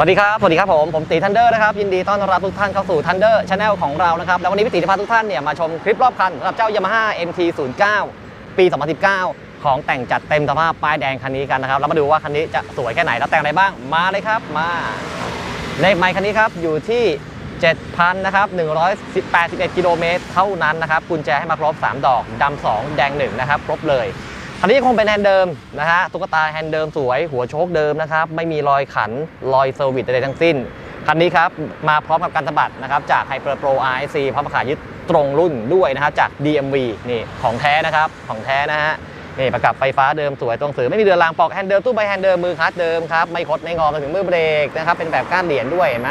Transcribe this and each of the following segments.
สวัสดีครับ สวัสดีครับผม ผมตีทันเดอร์นะครับ ยินดีต้อนรับทุกท่านเข้าสู่ทันเดอร์ชาแนลของเรานะครับ แล้ววันนี้พี่ตีจะพาทุกท่านเนี่ยมาชมคลิปรอบคันสำหรับเจ้า Yamaha MT09 ปี 2019 ของแต่งจัดเต็มสภาพป้ายแดงคันนี้กันนะครับ แล้วมาดูว่าคันนี้จะสวยแค่ไหน แล้วแต่งอะไรบ้าง มาเลยครับ มา เลขไมค์คันนี้ครับอยู่ที่ 7,000นะครับ181กิโลเมตรเท่านั้นนะครับกุญแจให้มาครบ 3 ดอกดำ2 แดง1นะครับ ครบเลย คันนี้คงเป็นแฮนด์เดิมนะฮะตุ๊กตาแฮนด์เดิมสวย หัวโชคเดิมนะครับ ไม่มีรอยขันรอยเซอร์วิสใดๆทั้งสิ้น คันนี้ครับ มาพร้อมกับการสะบัดนะครับจาก Hyper Pro RSC พร้อมขายึดตรงรุ่นด้วยนะครับจาก DMV นี่ของแท้นะครับของแท้นะฮะนี่ประกับไฟฟ้าเดิมสวยตรงสื่อไม่มีเรือนรางปอกแฮนด์เดิมตู้ใบแฮนด์เดิมมือคลัตช์เดิมครับไม่คดไม่งอกันถึงมือเบรกนะครับเป็นแบบก้านเหรียญด้วยเห็นไหม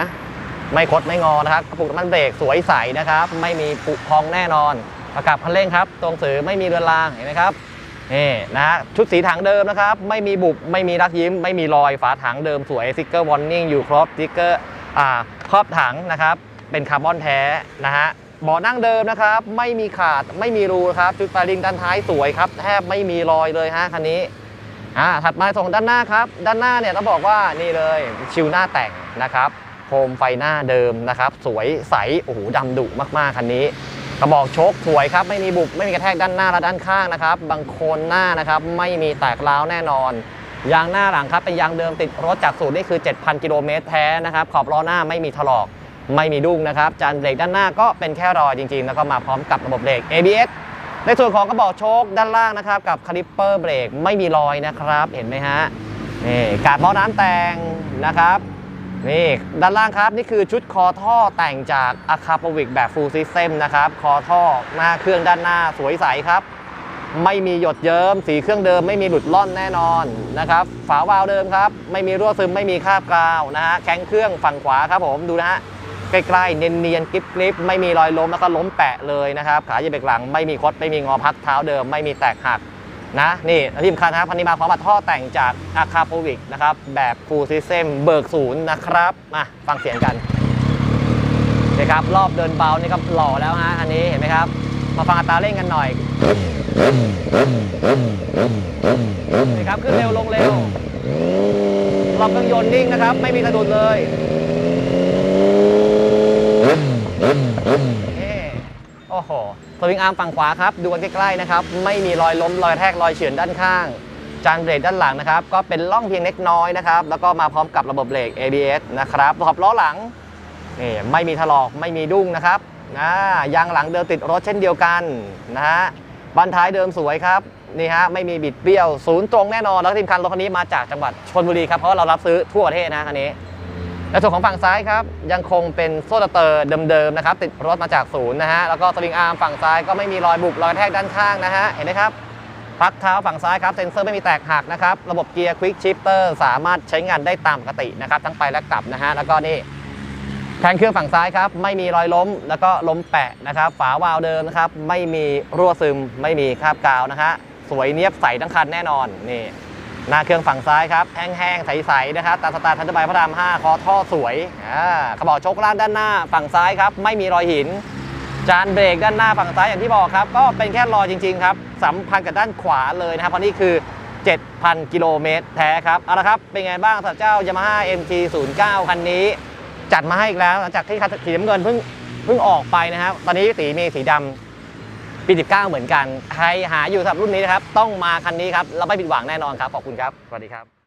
ไม่คดไม่งอนะครับกระปุกน้ำมันเบรกสวยใสนะครับไม่มีผุพองแน่นอน ประกับคันเร่งครับ ตรงสือไม่มีเรือนรางเห็นไหมครับ นี่นะฮะชุดสีถังเดิมนะครับ ไม่มีบุบไม่มีรักยิ้ม ไม่มีรอยฝาถังเดิมสวยสติ๊กเกอร์วอร์นิ่งอยู่ครบสติ๊กเกอร์อ่าครอบถังนะครับ เป็นคาร์บอนแท้นะฮะเบาะนั่งเดิมนะครับ ไม่มีขาดไม่มีรูครับจุดไฟลิงด้านท้ายสวยครับแทบไม่มีรอยเลยฮะคันนี้อ่าถัดมาส่งด้านหน้าครับ ด้านหน้าเนี่ยต้องบอกว่านี่เลยชิวหน้าแต่งนะครับโคมไฟหน้าเดิมนะครับ สวยใสโอ้โหดำดุมากๆคันนี้ กระบอกโชคสวยครับไม่มีบุบไม่มีกระแทกด้านหน้าและด้านข้างนะครับบางโคนหน้านะครับไม่มีแตกร้าวแน่นอน ยางหน้าหลังครับเป็นยางเดิมติดรถจากศูนย์นี่คือ 7,000 กิโลเมตรแท้นะครับขอบล้อหน้าไม่มีถลอกไม่มีดุ้งนะครับจานเบรกด้านหน้าก็เป็นแค่รอยจริงๆ แล้วก็มาพร้อมกับระบบเบรก ABS ในส่วนของกระบอกโชคด้านล่างนะครับกับคาลิปเปอร์เบรกไม่มีรอยนะครับเห็นไหมฮะนี่กาดหม้อน้ำแต่งนะครับ นี่ด้านล่างครับนี่คือชุดคอท่อแต่งจากอาคาปวิกแบบ Full System นะครับคอท่อหน้าเครื่องด้านหน้าสวยใสครับ ไม่มีหยดเยิ้มสีเครื่องเดิมไม่มีหลุดล่อนแน่นอนนะครับฝาวาล์วเดิมครับ ไม่มีรั่วซึมไม่มีคราบกาวนะฮะแข้งเครื่องฝั่งขวาครับผมดูนะฮะใกล้ๆเนียนๆกริบๆไม่มีรอยล้มแล้วก็ล้มแปะเลยนะครับ ขาเหยียบเบรกหลังไม่มีคดไม่มีงอพักเท้าเดิม ไม่มีแตกหัก นะนี่ที่สำคัญครับพันนี้มาพร้อมกับท่อแต่งจากอาคาโปวิกนะครับ แบบ Full System เบิกศูนย์นะครับมาฟังเสียงกันนะครับรอบเดินเบานี่ก็หล่อแล้วฮะอันนี้เห็นไหมครับ มาฟังอัตราเร่งกันหน่อยนะครับขึ้นเร็วลงเร็วรอบเครื่องยนต์นิ่งนะครับ ไม่มีสะดุดเลย อ้โหสวิงอาร์มฝั่งขวาครับ ดูกันใกล้ๆนะครับ ไม่มีรอยล้มรอยแทกรอยเฉือนด้านข้าง จานเบรกด้านหลังนะครับ ก็เป็นล่องเพียงเล็กน้อยนะครับ แล้วก็มาพร้อมกับระบบเบรก ABS นะครับขอบล้อหลังนี่ไม่มีถลอกไม่มีดุ้งนะครับนะยางหลังเดิมติดรถเช่นเดียวกันนะฮะบันท้ายเดิมสวยครับนี่ฮะไม่มีบิดเบี้ยวศูนย์ตรงแน่นอนแล้วก็ทีมคันรถคันนี้มาจากจังหวัดชลบุรีครับเพราะเรารับซื้อทั่วประเทศนะคันนี้ ในส่วนของฝั่งซ้ายครับยังคงเป็นโซ่สเตอร์เดิมๆนะครับติดรถมาจากศูนย์นะฮะแล้วก็สลิงอาร์มฝั่งซ้ายก็ไม่มีรอยบุบรอยแทกด้านข้างนะฮะเห็นไหมครับปลั๊กเท้าฝั่งซ้ายครับเซ็นเซอร์ไม่มีแตกหักนะครับระบบเกียร์ควิกชิปเตอร์สามารถใช้งานได้ตามปกตินะครับทั้งไปและกลับนะฮะแล้วก็นี่แทงเครื่องฝั่งซ้ายครับไม่มีรอยล้มแล้วก็ล้มแปะนะครับฝาวาล์วเดิมนะครับไม่มีรั่วซึม ไม่มีคราบกาวนะฮะสวยเนียบใสทั้งคันแน่นอนนี่ หน้าเครื่องฝั่งซ้ายครับ แห้งๆ ใสๆ นะครับตาสไตล์ทันเดอร์ไบพระราม 5 คอท่อสวยกระบอกชคล่างด้านหน้าฝั่งซ้ายครับ ไม่มีรอยหิน จานเบรกด้านหน้าฝั่งซ้ายอย่างที่บอกครับ ก็เป็นแค่รอยจริง ๆ ครับ สัมพันธ์กับด้านขวาเลยนะครับ เพราะนี่คือ 7,000 กิโลเมตรแท้ครับ เอาละครับ เป็นไงบ้างสำหรับเจ้า Yamaha MT09 คันนี้ จัดมาให้อีกแล้วหลังจากที่คันสีน้ำเงินเพิ่งเพิ่งออกไปนะครับ ตอนนี้สีมีสีดำ ปี 19 เหมือนกัน ใครหาอยู่สำหรับรุ่นนี้นะครับ ต้องมาคันนี้ครับ เราไม่ผิดหวังแน่นอนครับ ขอบคุณครับ สวัสดีครับ